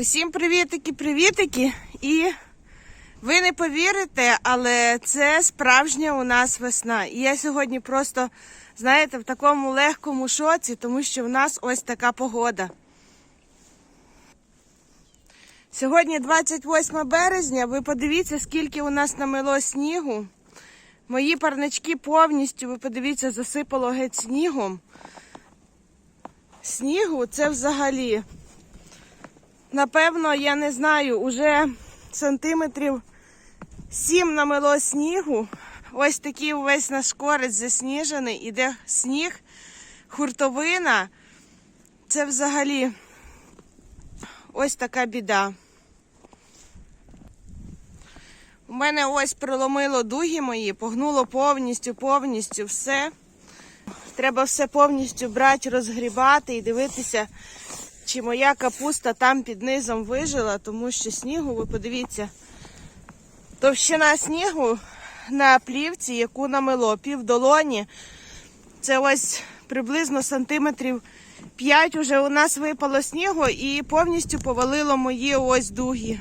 Усім привітики, привітики. І ви не повірите, але це справжня у нас весна. І я сьогодні просто, знаєте, в такому легкому шоці, тому що в нас ось така погода. Сьогодні 28 березня. Ви подивіться, скільки у нас намело снігу. Мої парнички повністю, ви подивіться, засипало геть снігом. Снігу це взагалі. Напевно, я не знаю, уже сантиметрів сім намело снігу. Ось такий увесь наш корець засніжений, іде сніг, хуртовина. Це взагалі ось така біда. У мене ось проломило дуги мої, погнуло повністю, повністю все. Треба все повністю брати, розгрібати і дивитися, чи моя капуста там під низом вижила, тому що снігу, ви подивіться, товщина снігу на плівці, яку намело, пів долоні. Це ось приблизно сантиметрів 5 уже у нас випало снігу і повністю повалило мої ось дуги.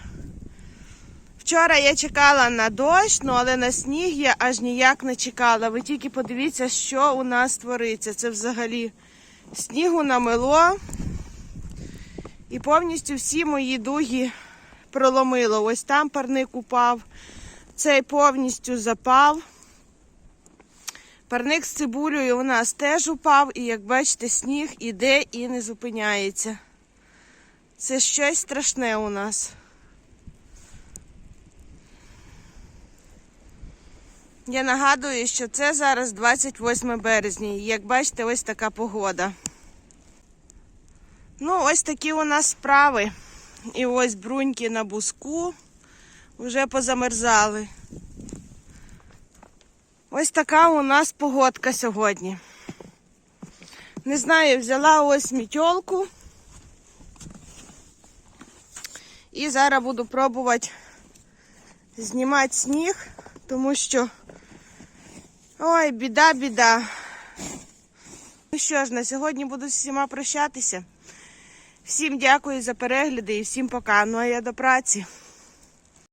Вчора я чекала на дощ, ну але на сніг я аж ніяк не чекала. Ви тільки подивіться, що у нас твориться. Це взагалі снігу намело. І повністю всі мої дуги проломило. Ось там парник упав, цей повністю запав. Парник з цибулею у нас теж упав, і як бачите, сніг іде і не зупиняється. Це щось страшне у нас. Я нагадую, що це зараз 28 березня. І як бачите, ось така погода. Ну, ось такі у нас справи. І ось бруньки на буску вже позамерзали. Ось така у нас погодка сьогодні. Не знаю, взяла ось мітьолку. І зараз буду пробувати знімати сніг, тому що ой, біда, біда. Ну що ж, на сьогодні буду з всіма прощатися. Всім дякую за перегляди і всім пока. Ну а я до праці.